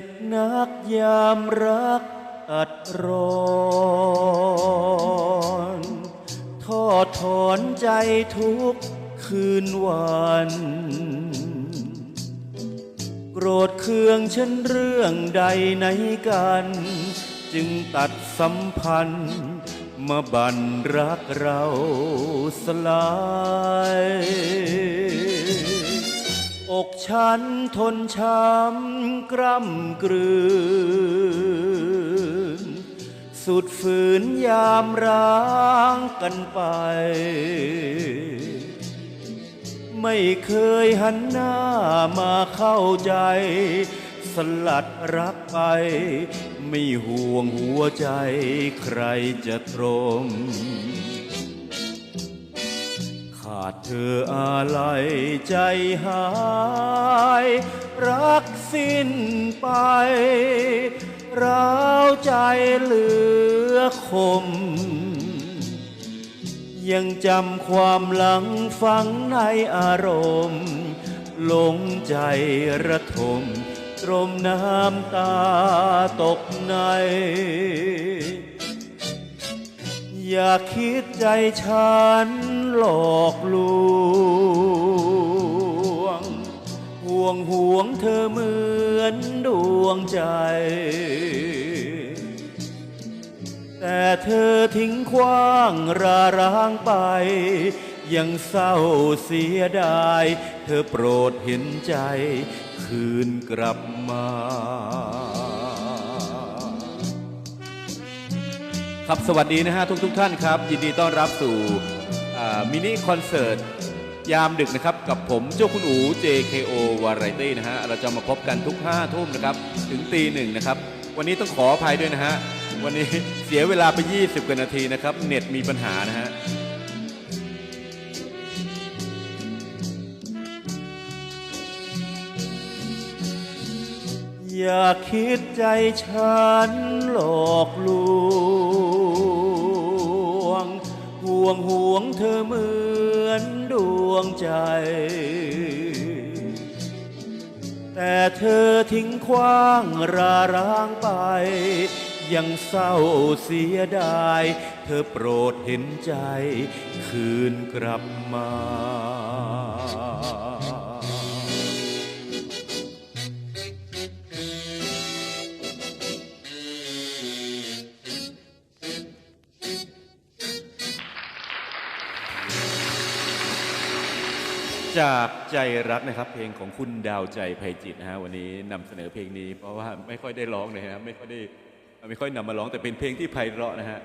จ็บนักยามรักอัดร้อนทอดถอนใจทุกคืนวัน โกรธเคืองฉันเรื่องใดในกัน จึงตัดสัมพันธ์มาบันรักเราสลาย ฉันทนช้ำกร่ำกลืน สุดฝืนยามร้างกันไป ไม่เคยหันหน้ามาเข้าใจ สลัดรักไป ไม่ห่วงหัวใจใครจะตรม ดเธออะไรใจหาย รักสิ้นไปร้าวใจเหลือคม ยังจำความหลังฝังในอารมณ์หลงใจระทมตรมน้ำตาตกใน อย่าคิดใจฉันหลอกลวง ห่วงห่วงเธอเหมือนดวงใจ แต่เธอทิ้งขว้างราร้างไป ยังเศร้าเสียดาย เธอโปรดเห็นใจ คืนกลับมา ครับสวัสดีนะฮะทุกทุกๆท่านครับ ยินดีต้อนรับสู่มินิคอนเสิร์ต ยามดึกนะครับ กับผมเจ้าคุณอู JKO Variety นะฮะ เราจะมาพบกันทุก5ทุ่มนะครับ ถึงตีหนึ่งนะครับ วันนี้ต้องขออภัยด้วยนะฮะ วันนี้เสียเวลาไป 20กว่านาทีนะครับ เน็ตมีปัญหานะฮะอย่าคิดใจฉันหลอกลวง แต่เธอทิ้งคว้างราร้างไป ยังเศร้าเสียดาย เธอโปรดเห็นใจ คืนกลับมา จากใจรักนะครับ เพลงของคุณดาวใจไพจิตนะฮะวันนี้นำเสนอเพลงนี้ เพราะว่าไม่ค่อยได้ร้องเลยนะไม่ค่อยได้ไม่ค่อยนำมาร้องแต่เป็นเพลงที่ไพเราะนะฮะ